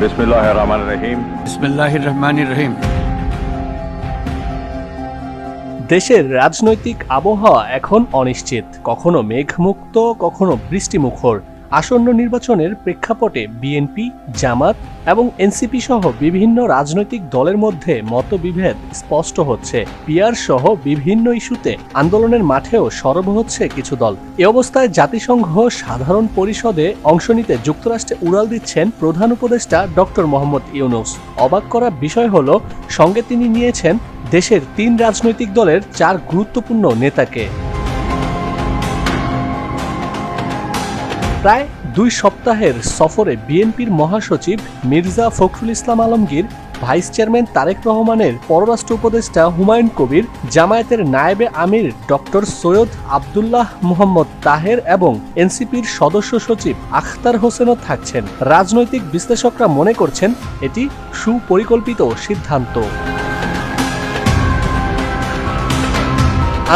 বিসমিল্লাহ রহমান রহিম। বিসমিল্লাহির রহমানির রহিম। দেশের রাজনৈতিক আবহাওয়া এখন অনিশ্চিত। কখনো মেঘমুক্ত কখনো বৃষ্টিমুখর। আসন্ন নির্বাচনের প্রেক্ষাপটে বিএনপি, জামাত এবং এনসিপি সহ বিভিন্ন রাজনৈতিক দলের মধ্যে মতবিভেদ স্পষ্ট হচ্ছে। পিয়ার সহ বিভিন্ন ইস্যুতে আন্দোলনের মাঠেও সরব হচ্ছে কিছু দল। এ অবস্থায় জাতিসংঘ সাধারণ পরিষদে অংশ নিতে যুক্তরাষ্ট্রে উড়াল দিচ্ছেন প্রধান উপদেষ্টা ডক্টর মোহাম্মদ ইউনুস। অবাক করা বিষয় হল, সঙ্গে তিনি নিয়েছেন দেশের তিন রাজনৈতিক দলের চার গুরুত্বপূর্ণ নেতাকে। প্রায় দুই সপ্তাহের সফরে বিএনপির মহাসচিব মির্জা ফখরুল ইসলাম আলমগীর, ভাইস চেয়ারম্যান তারেক রহমানের পররাষ্ট্র উপদেষ্টা হুমায়ুন কবির, জামায়াতের নায়েবে আমির ডক্টর সৈয়দ আবদুল্লাহ মোহাম্মদ তাহের এবং এনসিপির সদস্য সচিব আখতার হোসেনও থাকছেন। রাজনৈতিক বিশ্লেষকরা মনে করছেন এটি সুপরিকল্পিত সিদ্ধান্ত।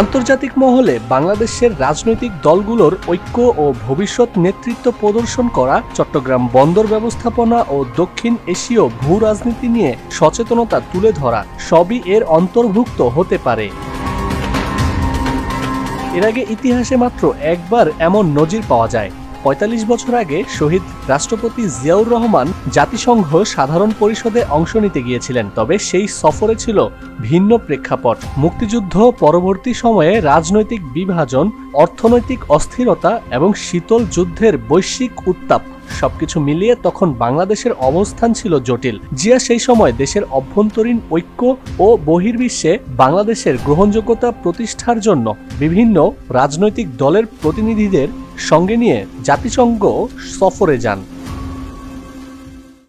আন্তর্জাতিক মহলে বাংলাদেশের রাজনৈতিক দলগুলোর ঐক্য ও ভবিষ্যৎ নেতৃত্ব প্রদর্শন করা, চট্টগ্রাম বন্দর ব্যবস্থাপনা ও দক্ষিণ এশীয় ভূ রাজনীতি নিয়ে সচেতনতা তুলে ধরা সবই এর অন্তর্ভুক্ত হতে পারে। এর আগে ইতিহাসে মাত্র একবার এমন নজির পাওয়া যায়। পঁয়তাল্লিশ বছর আগে শহীদ রাষ্ট্রপতি জিয়াউর রহমান জাতিসংঘ সাধারণ পরিষদে অংশ নিতে গিয়েছিলেন, তবে সেই সফরে ছিল ভিন্ন প্রেক্ষাপট। মুক্তিযুদ্ধ পরবর্তী সময়ে রাজনৈতিক বিভাজন, অর্থনৈতিক অস্থিরতা এবং শীতল যুদ্ধের বৈশ্বিক উত্তাপ সবকিছু মিলিয়ে তখন বাংলাদেশের অবস্থান ছিল জটিল। জিয়া সেই সময় দেশের অভ্যন্তরীণ ঐক্য ও বহির্বিশ্বে বাংলাদেশের গ্রহণযোগ্যতা প্রতিষ্ঠার জন্য বিভিন্ন রাজনৈতিক দলের প্রতিনিধিদের সঙ্গে নিয়ে জাতিসংঘ সফরে যান।